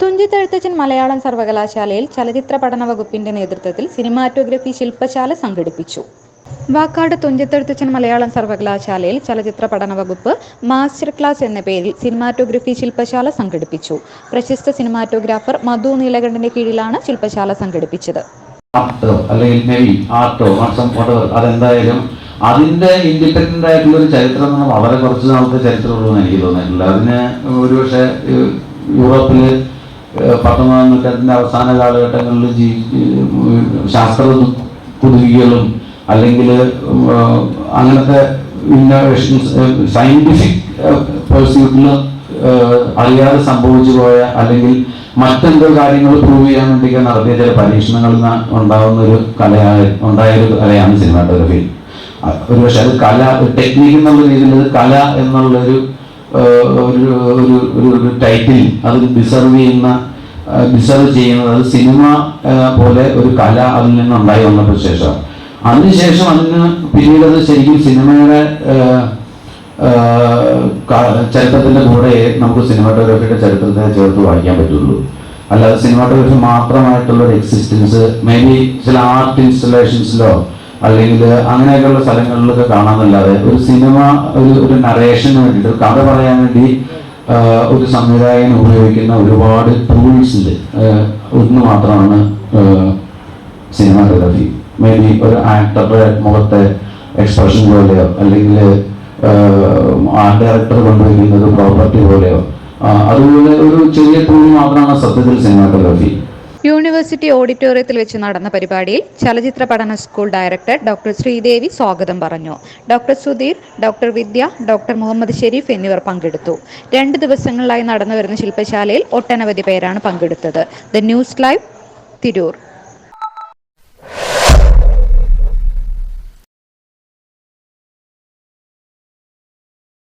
തുഞ്ചത്തെഴുത്തച്ഛൻ മലയാളം സർവകലാശാലയിൽ ചലച്ചിത്ര പഠന വകുപ്പിന്റെ നേതൃത്വത്തിൽ സിനിമാറ്റോഗ്രഫി ശില്പശാല സംഘടിപ്പിച്ചു. വാക്കാട് തുഞ്ചത്തെഴുത്തച്ഛൻ മലയാളം സർവകലാശാലയിൽ ചലച്ചിത്ര പഠന വകുപ്പ് മാസ്റ്റർ ക്ലാസ് എന്ന പേരിൽ സിനിമാറ്റോഗ്രഫി ശില്പശാല സംഘടിപ്പിച്ചു. പ്രശസ്ത സിനിമാറ്റോഗ്രാഫർ മധു നീലകണ്ഠന്റെ കീഴിലാണ് ശില്പശാല സംഘടിപ്പിച്ചത്. അതെന്തായാലും അതിന്റെ ഇൻഡിപെൻഡന്റ് ആയിട്ടുള്ള ഒരു ചരിത്രം വളരെ കുറച്ച് നാളത്തെ ചരിത്രമുള്ളൂ എന്ന് എനിക്ക് തോന്നിയിട്ടില്ല അതിന് ഒരുപക്ഷെ ഏഹ്, പത്തൊമ്പതാം നൂറ്റാണ്ടിന്റെ അവസാന കാലഘട്ടങ്ങളിൽ ജീ ശാസ്ത്ര കുതിരികളും അല്ലെങ്കിൽ അങ്ങനത്തെ ഇന്നോവേഷൻസ് സയന്റിഫിക് പേഴ്സ്യൂട്ടിൽ അറിയാതെ സംഭവിച്ചു പോയ അല്ലെങ്കിൽ മറ്റെന്തോ കാര്യങ്ങൾ പ്രൂവ് ചെയ്യാൻ വേണ്ടിയൊക്കെ നടത്തിയ ചില പരീക്ഷണങ്ങളിൽ ഉണ്ടാകുന്ന ഒരു കലയായ ഉണ്ടായ ഒരു കലയാണ് സിനിമാറ്റോഗ്രഫി ഒരുപക്ഷെ അത് കല ടെക്നിക് എന്നുള്ള രീതിയിൽ കല എന്നുള്ളൊരു ഒരു ഒരു ഒരു ടൈറ്റിൽ അത് ഡിസർവ് ചെയ്യുന്ന ഡിസർവ് ചെയ്യുന്നത് അത് സിനിമ പോലെ ഒരു കല അതിൽ നിന്ന് ഉണ്ടായി വന്നപ്പോൾ ശേഷം. അതിനുശേഷം അതിന് പിന്നീട് അത് ശരിക്കും സിനിമയുടെ ചരിത്രത്തിന്റെ കൂടെ നമുക്ക് സിനിമാറ്റോഗ്രാഫിയുടെ ചരിത്രത്തെ ചേർത്ത് വായിക്കാൻ പറ്റുള്ളൂ. അല്ലാതെ സിനിമാറ്റോഗ്രാഫി മാത്രമായിട്ടുള്ള ഒരു എക്സിസ്റ്റൻസ് മേ ബി ചില ആർട്ട് ഇൻസ്റ്റലേഷൻസിലോ അല്ലെങ്കിൽ അങ്ങനെയൊക്കെയുള്ള സ്ഥലങ്ങളിലൊക്കെ കാണാമെന്നല്ലാതെ ഒരു സിനിമ ഒരു ഒരു നറേഷന് വേണ്ടിയിട്ട് ഒരു കഥ പറയാൻ വേണ്ടി ഒരു സംവിധായകൻ ഉപയോഗിക്കുന്ന ഒരുപാട് ടൂൾസ് ഉണ്ട് ഒന്ന് മാത്രമാണ് സിനിമാറ്റോഗ്രാഫി മേ ബി ഒരു ആക്ടറുടെ മുഖത്തെ എക്സ്പ്രഷൻ പോലെയോ അല്ലെങ്കിൽ ആർട്ട് ഡയറക്ടർ കൊണ്ടുപോയിരിക്കുന്ന ഒരു പ്രോപ്പർട്ടി പോലെയോ. അതുപോലെ ഒരു ചെറിയ ടൂൾ മാത്രമാണ് സത്യത്തിൽ സിനിമാറ്റോഗ്രാഫി യൂണിവേഴ്സിറ്റി ഓഡിറ്റോറിയത്തിൽ വെച്ച് നടന്ന പരിപാടിയിൽ ചലച്ചിത്ര പഠന സ്കൂൾ ഡയറക്ടർ ഡോക്ടർ ശ്രീദേവി സ്വാഗതം പറഞ്ഞു. Doctor Sudheer doctor Vidya doctor Muhammad Sharif എന്നിവർ പങ്കെടുത്തു. രണ്ട് ദിവസങ്ങളിലായി നടന്നു വരുന്ന ശില്പശാലയിൽ ഒട്ടനവധി പേരാണ് പങ്കെടുത്തത്. The news live Tirur.